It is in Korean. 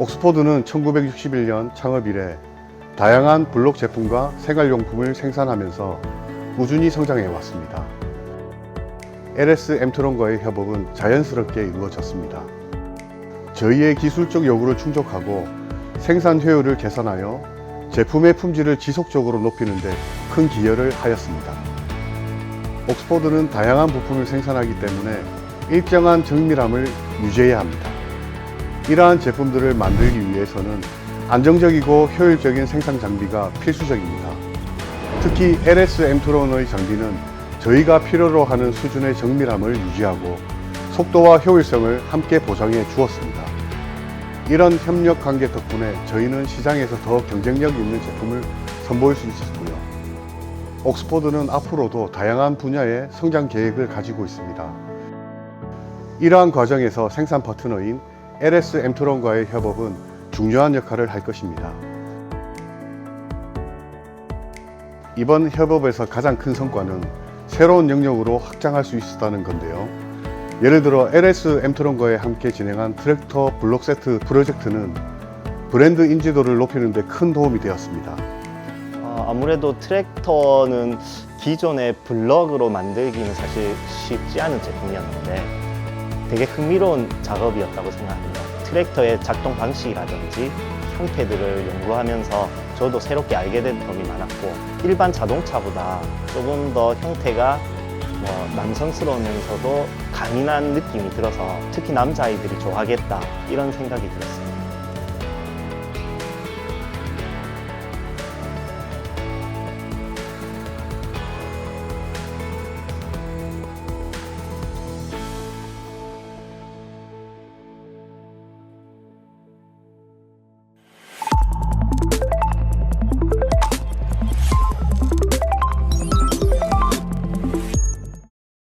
옥스포드는 1961년 창업 이래 다양한 블록 제품과 생활용품을 생산하면서 꾸준히 성장해 왔습니다. LS 엠트론과의 협업은 자연스럽게 이루어졌습니다. 저희의 기술적 요구를 충족하고 생산 효율을 개선하여 제품의 품질을 지속적으로 높이는 데 큰 기여를 하였습니다. 옥스포드는 다양한 부품을 생산하기 때문에 일정한 정밀함을 유지해야 합니다. 이러한 제품들을 만들기 위해서는 안정적이고 효율적인 생산 장비가 필수적입니다. 특히 LS 엠트론의 장비는 저희가 필요로 하는 수준의 정밀함을 유지하고 속도와 효율성을 함께 보장해 주었습니다. 이런 협력 관계 덕분에 저희는 시장에서 더 경쟁력 있는 제품을 선보일 수 있었고요. 옥스포드는 앞으로도 다양한 분야의 성장 계획을 가지고 있습니다. 이러한 과정에서 생산 파트너인 LS 엠트론과의 협업은 중요한 역할을 할 것입니다. 이번 협업에서 가장 큰 성과는 새로운 영역으로 확장할 수 있었다는 건데요. 예를 들어 LS 엠트론과의 함께 진행한 트랙터 블록 세트 프로젝트는 브랜드 인지도를 높이는 데 큰 도움이 되었습니다. 어, 아무래도 트랙터는 기존의 블럭으로 만들기는 사실 쉽지 않은 제품이었는데 되게 흥미로운 작업이었다고 생각합니다. 트랙터의 작동 방식이라든지 형태들을 연구하면서 저도 새롭게 알게 된 점이 많았고 일반 자동차보다 조금 더 형태가 뭐 남성스러우면서도 강인한 느낌이 들어서 특히 남자아이들이 좋아하겠다 이런 생각이 들었습니다.